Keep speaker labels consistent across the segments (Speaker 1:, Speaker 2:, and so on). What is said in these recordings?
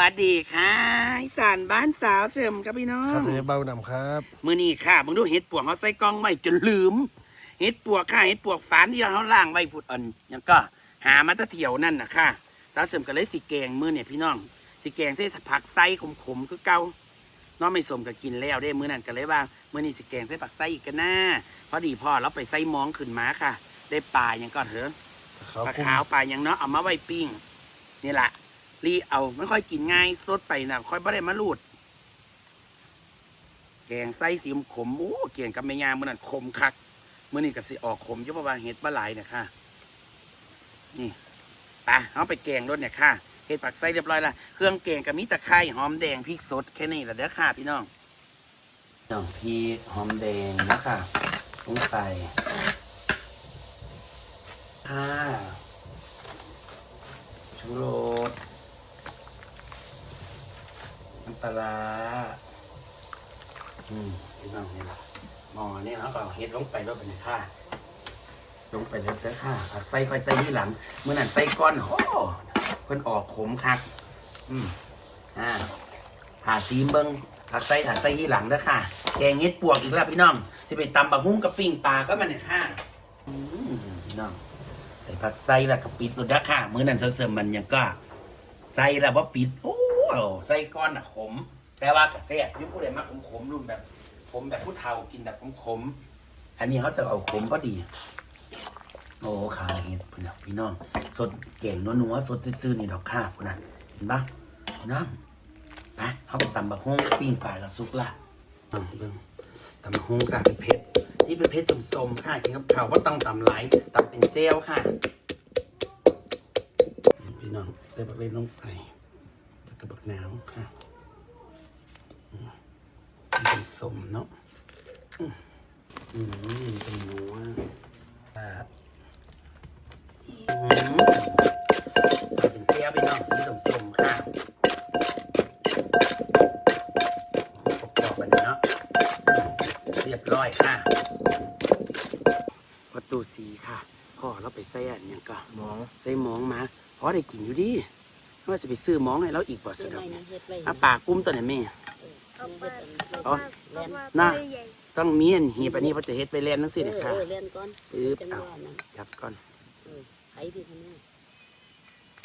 Speaker 1: วัสดีค่ะอีสานบ้านสาวเฉิมครับพี่น้อ
Speaker 2: ครับ
Speaker 1: ง
Speaker 2: เจ๊เบาหนำครับ
Speaker 1: มือนี้ค่ะมึงดูเห็ดปวกเขาใส่กล่องไว้จนลืม เห็ดปวกค่ะเห็ดปวกฝานที่เขาล่างไว้ผุดอ่อนยังก็หามาแตะเที่ยวนั่นนะค่ะสาวเฉิมก็เลยสิแกงมือเนี่ยพี่น้องสิแกงใส่ผักไส้ขมๆคือเก่าน้องไม่สมก็กินแล้วได้มื้อนั้นก็เลยว่ามื้อนี้สิแกงใส่ผักไส้อีกกันนะพอดีพ่อเราไปใส่หมองขึ้นมาค่ะ ได้ปลายังก็เถอะ
Speaker 2: เขา
Speaker 1: ปลา
Speaker 2: คุ้ม
Speaker 1: ขาวปลายังเนาะเอามาไว้ปิ้งนี่แหละ รีเอาไม่ค่อยกินง่ายสดไปนะค่อยไม่ได้มาลูด แกงไส้สีขมโอ้เกี่ยงกับแม่ยางมันนั่นขมคักเมื่อนี้ก็สิออกขมยุบว่าเห็ดปลาไหลเนี่ยค่ะ นี่ไปเอาไปแกงรสเนี่ยค่ะเห็ดผักไส้เรียบร้อยละเครื่องแกงกับมีตะไคร้หอมแดงพริกสดแค่นี้แหละเด้อค่ะพี่น้องน้องพริกหอมแดงนะค่ะลงไปค่ะชูรสน้ำป ลาร้าอืมพี่น้องนี่ละหมอนี่เขาก็เอาเฮ็ดลงไปแล้วเป็นค่าลงไปแล้วเด้อค่ะผักใส่ค่อยใส่ที่หลังเมื่อนั้นใส่ก้อนโอ้เพิ่นออกขมคัก อืมอ่าหาซีมเบิ้งผักใส่หาใส่ที่หลังเด้อค่ะแกงเฮ็ดปวกอีกแล้วพี่น้องจะไปตำบักหุ้งกับปิ้งปลาก็มันเนี่ยค่ะอืมพี่น้องใส่ผักใส่แล้วก็ปิดรถเด้อค่ะมื้อนั้นเสริมมันยังก็ ใส่แล้วว่าปิดโอ้ ใส่ก้อนอะขม แต่ว่ากระแซ่บอยุคผู้ใดมาขมๆรุ่นแบบขมแบบผู้เฒ่ากินแบบขมๆอันนี้เขาจะเอาขมพอดี โอ้ขาเห็ดพี่น้องพี่น้อง สดเก่งนัวๆสดซื่อๆนี่ดอกข้าพุ่นนะเห็นปะน้องไปเขาไปตำบักฮุ้งปิ้งปลากับซุกละเบิ่งตำบักฮุ้งค่ะเป็นเผ็ดนี่เป็นเผ็ดสมๆค่ะกินกับข้าวก็ต้องตำไหลตำเป็นเจลค่ะพี่น้องใส่บักเล็กลงไปแล้ว ก็บักหนาวค่ะเป็นสมเนาะอืมอืมเป็นนัวอ่าอืมเป็นเตี้ยไปน้องสีสมๆค่ะประกอบกันเนาะอืมเรียบร้อยค่ะประตูสีค่ะพ่อเราไปใส่อันหยังก็
Speaker 2: หมอง
Speaker 1: ใส่หมองมาพอได้กินอยู่ดิ ว่าจะไปซื้อหมองให้เราอีกบ่สะ
Speaker 3: เฮ็ด
Speaker 1: ดอก
Speaker 3: ไว้นะเฮ็ดไว้
Speaker 1: อะปากกุ้มตัวไหนแม่
Speaker 4: เอาไป
Speaker 1: อ๋อ
Speaker 4: เอาไป
Speaker 1: น่ะ
Speaker 4: เอาไปใหญ่
Speaker 1: ต้องมีอันหีบอันนี้เพราะจะเฮ็ดไปเล่นนั่นสิ
Speaker 3: เอ
Speaker 1: นะ
Speaker 3: อ
Speaker 1: ค่ะ
Speaker 3: เออเรียนก่อน
Speaker 1: ปึ๊บ
Speaker 3: จัง
Speaker 1: เอา
Speaker 3: ว่านั่น
Speaker 1: จับก่อน
Speaker 3: เออไผที่ทำนี่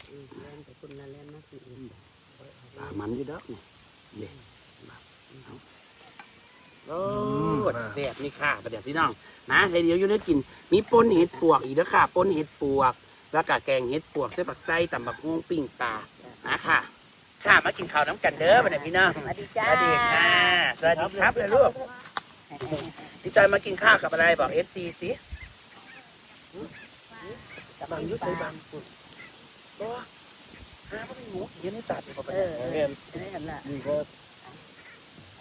Speaker 3: อืมเรียนไปคุณน่ะเรียนมาที่อื่น
Speaker 1: ปลามันอยู่ดอกนี่เด็เอาโอ้แซ่บนี่ค่ะประเดี๋ยวพี่น้องนะเดี๋ยวอยู่ได้กิน มีปนเห็ดปวกอีกแล้วค่ะปนเห็ดปวก แล้วก็แกงเห็ดปวกใส่ปักไส้ตำบักฮวงปิ้งปลานะค่ะ ค่ะมากินข้าวน้ำกันเด้อประเดี๋ยวพี่น้อง
Speaker 3: สวัสดี
Speaker 1: ส
Speaker 3: จ้า
Speaker 1: วัสดีค่ะสวัสดีครับเลยลูกพี่จอยมากินข้าวกับอะไรบอกเอฟซีสิบางอยุใส่บางปุ่นบ่ฮะมันมีหมูเยอะในสัตว์บอกไป
Speaker 3: เออเอ
Speaker 2: เรีย
Speaker 3: อนได้หั่นล่ะ
Speaker 2: นี่ก็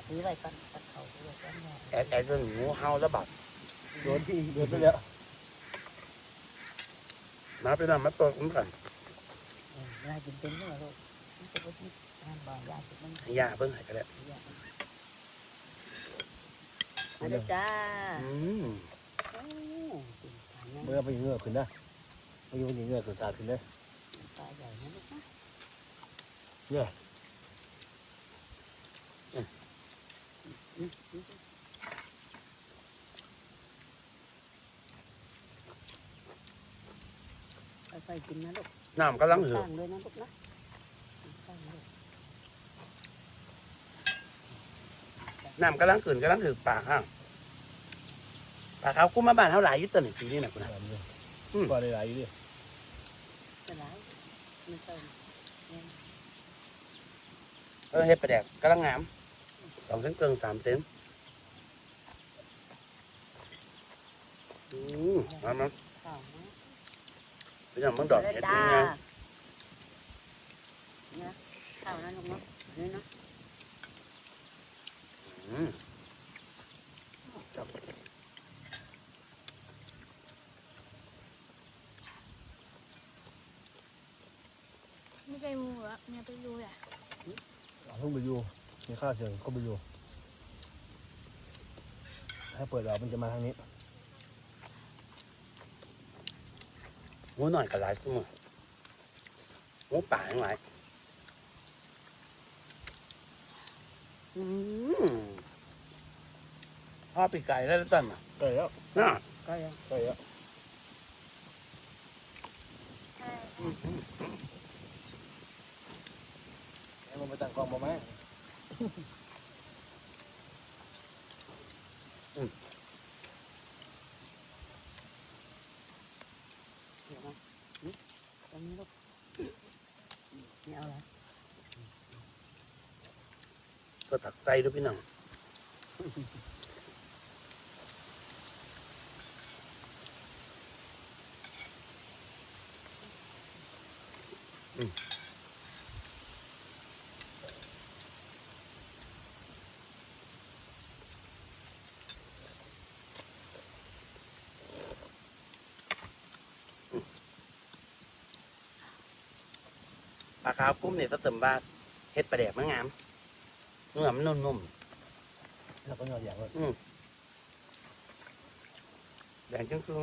Speaker 3: ถือไว้ก่อนตัดเขาถือไว้ก่อนแม่
Speaker 1: แอบแอบเรื่องหมูเฮาแล้วบัด
Speaker 2: โดนโดนไปแล้ว
Speaker 1: มาไปนำมาตัวคุ้มกัน
Speaker 3: เออยายกินเป็นเด้อลูกมันจะบ่มีงานบ่ยายสิมัน
Speaker 1: ให้ยาเบิ่งให้ก็ได้
Speaker 3: มาเด้อจ้า
Speaker 1: อืม
Speaker 3: โอ้กินปลาเนี่ย
Speaker 2: เมื่อไปเงือกขึ้นนะไปอยู่นี่เงือกสุดตาขึ้นเลย
Speaker 3: ปลาใหญ่นะลูกนะ
Speaker 2: เนี่ย
Speaker 3: อืมอืมค่อยๆกินนะลูก
Speaker 1: น้ำกำลังหือ
Speaker 3: ข้างด้วยนะลูกนะข้างด้วย
Speaker 1: น้ำกำลังขืนกำลังถือปากห้างปลาขาวกุ้มมาบ้านเท่าไหร่ยุติหนึ่งปีนี่นะคุณนะอืม
Speaker 2: ก็หลายๆอยู่ดิ
Speaker 3: จะหลายไม่ต้อง
Speaker 1: เออเฮ็ดไปแดกกำลังงามสองเส้นเกิงสามเส้นอืมมามา
Speaker 3: ข้าวนะ
Speaker 1: ไปยังมึงดอกเห็ดยังไง
Speaker 3: เนี่ยข้าวนะลูกเนาะนี่เนาะ
Speaker 1: อืม
Speaker 4: ไม่ใช่มูเหรอเมียไปดูอะ
Speaker 2: เพิ่งไปอยู่มีข้าวเชิงก็ไปอยู่ถ้าเปิดเรามันจะมาทางนี้
Speaker 1: หมูหน่อยกับหลายตัวหมูป่าทั้งหลายอืมพ่อปีกไก่แล้วต้นน่ะ
Speaker 2: ไก่แล้ว
Speaker 1: น่ะ
Speaker 3: ก็ยัง
Speaker 2: ไก่แล้วให้มันไปตั้งกองมาไหม
Speaker 3: เดี๋ยวนะหึตรงนี้ลูกไม่เอาอะไร
Speaker 1: ก็ตักไส้ด้วยพี่น้องปลาขาวกุ้มเนี่ยก็เติมบ้าเฮ็ดปลาแดกมะงาม นื้อมันนุ่มๆ
Speaker 2: แล้วก็ยอดอย่างเลย
Speaker 1: แดงจังคือ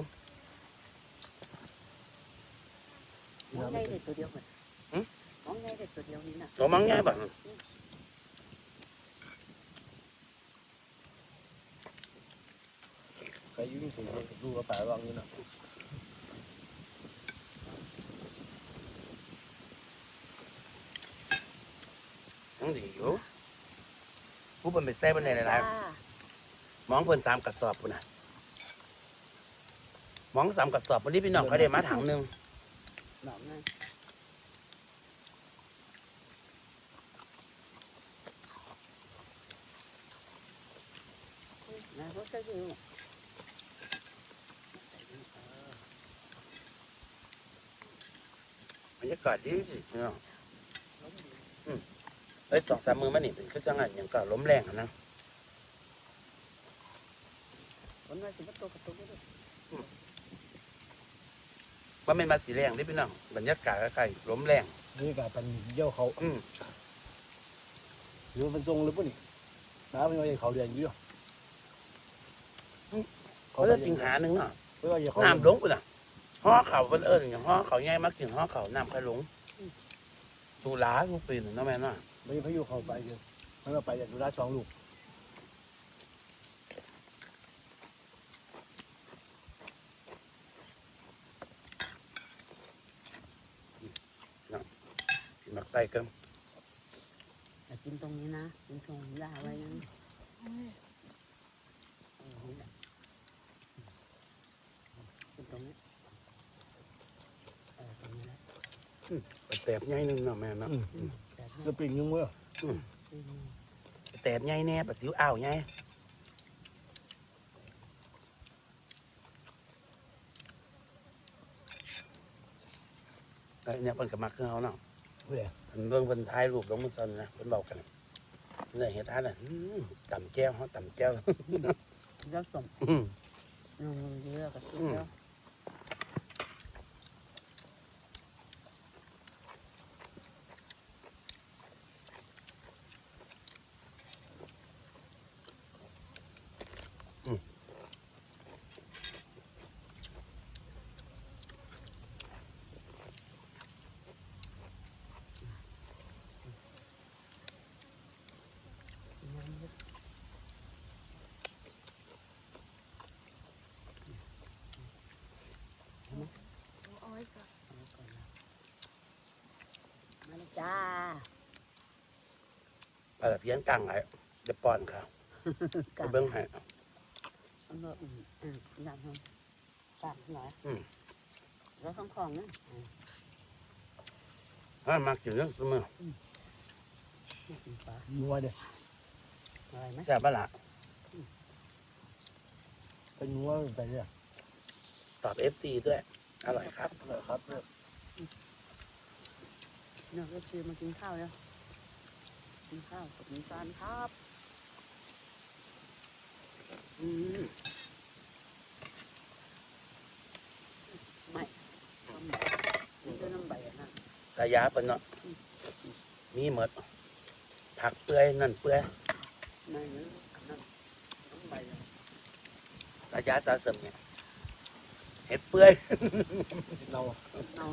Speaker 3: มองง่ายเด็ดตัวเดียวเหมือนมองง่ายเด็ดตัวเดียวนี่นะ
Speaker 1: ตัวมังง่ายแบบ
Speaker 2: ไก่อยุ่งสูงดูกระแปะวางนี่นะ
Speaker 1: ทั้งดีอยู่ ผู้เป็นไปแซ่บนไหนหลาย
Speaker 3: จ้า
Speaker 1: ๆมองเพิ่นสามกระสอบปุ่นน่ะมองสามกระสอบวันนี้พี่น้องเขาได้มาถังหนึ่ง
Speaker 3: หนอมนะนะก็จะอยู่
Speaker 1: บรรยากาศดีสิพี่น้องอืม เอ้ยสองสามมือมานี่เป็นคือจังหันอย่างก็ล้มแรงอะนะ
Speaker 3: คนว่าสิบตัวกับตัวด้วย
Speaker 1: ว่าเป็นมาสีแรงเด้พี่น้องบรรยากาศก็ใครล้มแรง
Speaker 2: นี่กาเป็นเยี่ยวเขา
Speaker 1: อืม
Speaker 2: หรือมันทรงหรือเปล่านี่น้ำมันยังเขาเรียนอยู่
Speaker 1: เขาจะจริงหาหนึ่งเนาะ
Speaker 2: เพราะว่าอย่าเขา
Speaker 1: น้ำลงปุ่นน่ะห่อเขาเป็นเอิญอย่างห่อเขาใหญ่มากกินห่อเขาน้ำค่อยลงตูหลาทุกปีนเนาะแม่เนาะ
Speaker 2: ไม่พายุเขาไปเดียวมันก็ไปจากดูแลสองลูก
Speaker 1: กินมักไส้กัน
Speaker 3: แต่กินตรงนี้นะกินตรงยาไว้นะเออนี่แหละกินตรงนี้เออตรงนี้แหละ
Speaker 1: แตบใหญ่หนึงเนาะแม่เนาะ
Speaker 3: แบบ
Speaker 2: แล้วปิ่งยังเมื่อ
Speaker 3: นี้
Speaker 1: แตบใหญ่แน่ปลาสิวอ้าวใหญ่ไอ้เนี่ยเพิ่นก็มักคือเฮาเนาะ
Speaker 2: เพื่อ
Speaker 1: เพิ่นเบิ่งเพิ่นถ่ายรูปลงมือซั่นนะเพิ่นเว้ากันเนี่ยเฮ็ดทานน่ะอื้อตำแก้วเฮาตำแก้ว
Speaker 3: แล้วส่ง
Speaker 1: อื้อ
Speaker 3: นูนเยอะกับทุกแล้ว
Speaker 4: เอาไว้ก่อน
Speaker 3: มาเลยจ้า
Speaker 1: ปลาตะเพียนกลางไหลเดี๋ยวป้อนครับไปเบิ่งให้
Speaker 3: อันนี้อืมอืมยำมันปากหน่อย
Speaker 1: อืม
Speaker 3: แล้วข้างของนะ
Speaker 1: ถ้ามักกินเรื่องเสมอ
Speaker 3: กินปลา
Speaker 2: นัวเด้
Speaker 3: อะไรไหม
Speaker 1: แซ่บบ่ล่ะ
Speaker 2: เป็นนัวไปเนี่ย
Speaker 1: ตอบ FC ด้วย อร่อยครับ
Speaker 2: ครับ
Speaker 3: เนี่ยก็คือมากินข้าวแล้ว กินข้าวกับน้ำตาลครับ
Speaker 1: อืม
Speaker 3: ไม่ทำมันจะน้ำใบอะนะ
Speaker 1: กายาเปิ้นเนาะมีหมดผักเปื่อยนั่นเปื่อย
Speaker 3: ไม่เนื้อน้ำน้ำใบอะ
Speaker 1: กายาสาเสริมเนี่ยเห็ดเปื่อย
Speaker 2: เรา
Speaker 3: เอา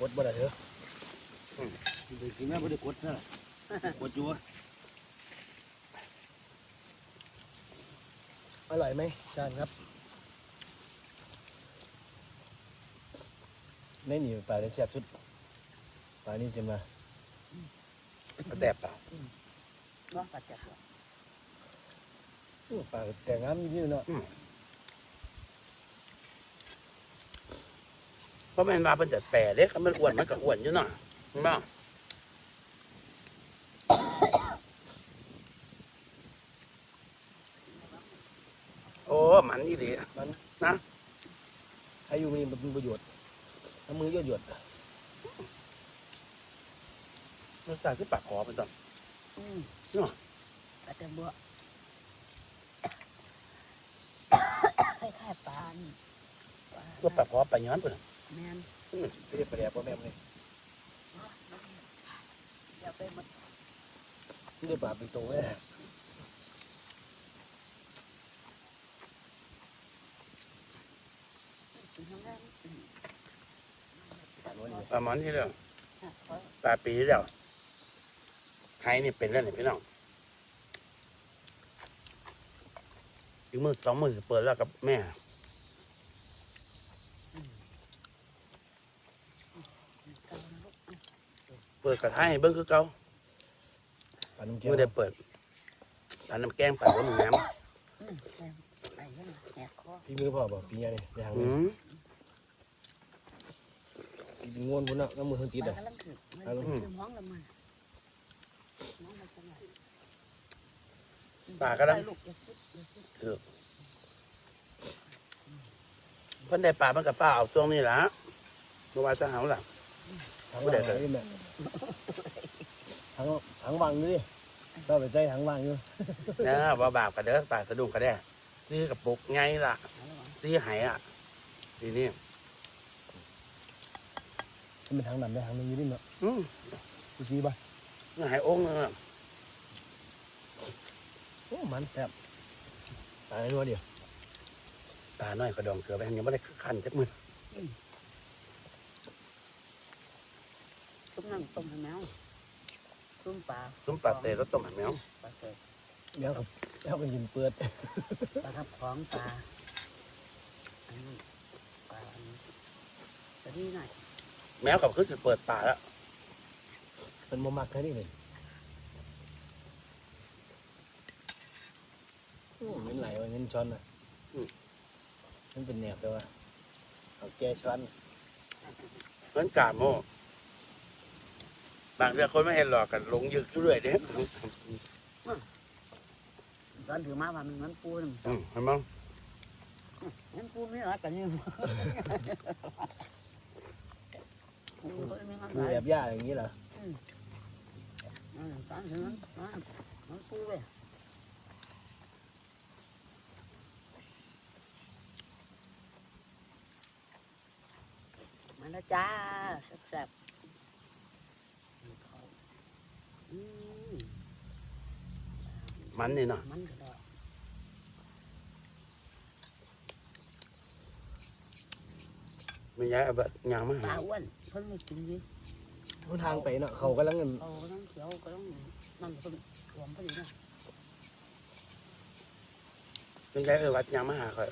Speaker 1: อ
Speaker 2: ด บ่ได้เถอะเด็กกินแม่บ่ได้กดนะกดอยู่วะอร่อยไหมจานครับในนี่ปลาได้แซ่บสุดปลานี่จะมา
Speaker 1: แต่เปล่า
Speaker 3: น้องกัดจับเลย
Speaker 2: อู้ปลาแต่งงามอยู่นี่เนาะ
Speaker 1: เพ ราะแม่นว่าเพิ่นจะแปรเด้คันมันอ้วนมันก็อ้วนอยู่เนาะเห็นบ่โอ้มันอีหลี
Speaker 2: อายุมีมันเป็นประโยชน์น้ำมือเยอะหยด
Speaker 1: รสชาติคือปากคอเป็นต้น
Speaker 3: อืม
Speaker 1: เนาะ
Speaker 3: กัดจับบัวคล้ายๆปลานี่ปลา
Speaker 1: ก็ปากคอปลาย้อนเพิ่นน่ะ
Speaker 3: แม่น
Speaker 2: เรียกปลาแดกพ่อแม่เลย
Speaker 3: เดี๋ยวไปหมด
Speaker 2: นี่ได้ปลาเป็นตัวเลย
Speaker 3: กินทั้งนั้นอืม
Speaker 2: ปลาน้อยนี่
Speaker 1: ปลาหมอนที่แล้ว
Speaker 3: อะขอ
Speaker 1: ปลาปีที่แล้วไห้นี่เป็นแล้วนี่พี่น้องอีกมือสองมือเปิดแล้วกับแม่
Speaker 3: เกานะลูก
Speaker 1: เปิดกระทะให้เบิ้งคือเก่า
Speaker 2: ปลาน้ำแก้
Speaker 1: เมื่
Speaker 2: ว
Speaker 1: อได้เปิดปลาน้ำแกงปลาหัวหมูน้
Speaker 3: อืมแม่ไปยังไงแหกคอ
Speaker 2: พี่มือพ่อบอกปีนี้ในทางำ
Speaker 1: อื
Speaker 2: นี้
Speaker 1: ม
Speaker 2: กินงวนพุ่นเนาะน้ำมือเพิ่งติด
Speaker 3: ปลา
Speaker 2: อะ
Speaker 3: กำลังถือมันเป็นซื้อห้องละมันน้องมาจังไหน
Speaker 1: ปลากำลัง
Speaker 3: ไปลูกอย่าซุดอย่าซุด
Speaker 1: เพิ่นได้ปลามันกับป้าเอาช่วงนี้ล่ะเมื่อวานจะหาล่ะ
Speaker 2: ถังวางนี่แม่ถังถังวางอยู่ดิก็ไปใจถังวางอยู่
Speaker 1: นะว่าบาปกันเด้อปลาสะดุ้งกันได้ซื้อกับปุกไงล่ะ
Speaker 3: เอาละวะ
Speaker 1: ซื้อไหอะทีนี้
Speaker 2: มันเป็นถังดำได้ถังนึงอยู่ดิเนาะ
Speaker 1: อืม
Speaker 2: ดูสิบ่ะ
Speaker 1: ไหองค์นึงอะ
Speaker 2: โอ้มันแซ่บตายนัวเดียว
Speaker 1: ปลาน้อยกระดองเกลือไปยังไม่ได้ขั้นจักมือ
Speaker 3: ต้ม นั่งต้มให้แมวต้มปลา
Speaker 1: ซุ้มปลาเตะแล้วต้มให้แมว
Speaker 3: ปลาเตะ
Speaker 2: แมวกับแมวกันยินเปิด
Speaker 3: ปลาทับของปลาอันนี้ปลาอันนี้จะดีหน่อย
Speaker 1: แมวกับขึ้นสิเปิดป่าแล้ว
Speaker 2: เป็นโมมักแค่นี้เลยโอ้เงินไหลว่าเงินช้อนอะมันเป็นแนบแต่ว่าเอาแก้ช้อน
Speaker 1: เพิ่นกล้าโม่ บางเรื่องคนไม่เห็นหรอกกันหลงยึกอยู่เรื่อยเด้
Speaker 3: สอนถือมาว่ามันเหมือนปูน
Speaker 1: อืมเห็นมั้ง
Speaker 3: เหมือนปูไม่หรอกกันนี่ปูก็ไม่งั้น
Speaker 2: คือ
Speaker 3: ไหน
Speaker 2: แบบย่าอย่างนี้เหรอ
Speaker 3: อืมตอนถึงนั้นมันปูเลยมาแล้วจ้าแซ่บๆอื ม
Speaker 1: มันนี่เนาะ
Speaker 3: มันก็ได้
Speaker 1: ไม่ย้ายเอาแบบยางมา
Speaker 3: ปลา
Speaker 1: หา
Speaker 3: อ้วนเพิ่นไม่กินดิ
Speaker 2: มันทางไปเนาะเขากำลังเงิน
Speaker 3: เขาก็ต้องเขียวก็ต้องนั่นเพิ่นรวมพอดีนะ
Speaker 1: ไม่ย้ายเออวัดยางมาหาเขา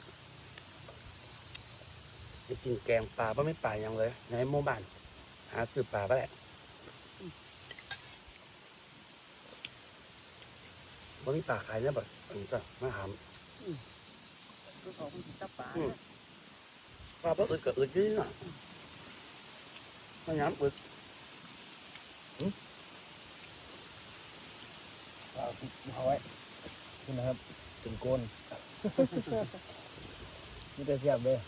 Speaker 1: จะกินแกงปลาเพราะไม่ป่ายังเลยในหมู่บ้านหาซื้อปลาไปแหละ บ่มีปลาขายแล้วแบบนี้ก็มาหาม
Speaker 3: คือเขาเป็นจับปลา
Speaker 1: ปลาเพราะอึดก็อึดอยี่เนาะมาย้ำอึด
Speaker 2: เอาติดเอาไว้นี่นะครับเป็นโกนนี่แต่เสียบเลย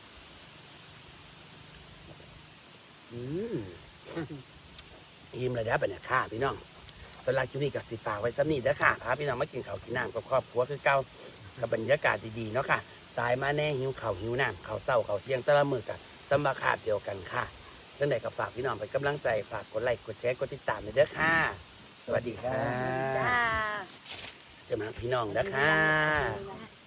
Speaker 1: อืมอิ่มเลยเด้อเป็นเนี่ยค่ะพี่น้อง สำหรับคลิปนี้กับสิฝากไว้สักนิดเด้อค่ะพาพี่น้องมากินข้าวกินน้ำกับครอบครัวคือเก่ากับบรรยากาศดีๆเนาะค่ะตายมาแน่หิวข้าวหิวน้ำข้าวเศร้าข้าวเที่ยงแต่ละมื้อกันสำบักขาดเดียวกันค่ะเรื่องใดก็ฝากพี่น้องเป็นกำลังใจฝากกดไลค์กดแชร์กดติดตามเลยเด้อค่ะ สวัสดีค่ะ
Speaker 3: จ้า
Speaker 1: สมัครพี่น้องเด้อค่ะ
Speaker 3: เนื้อ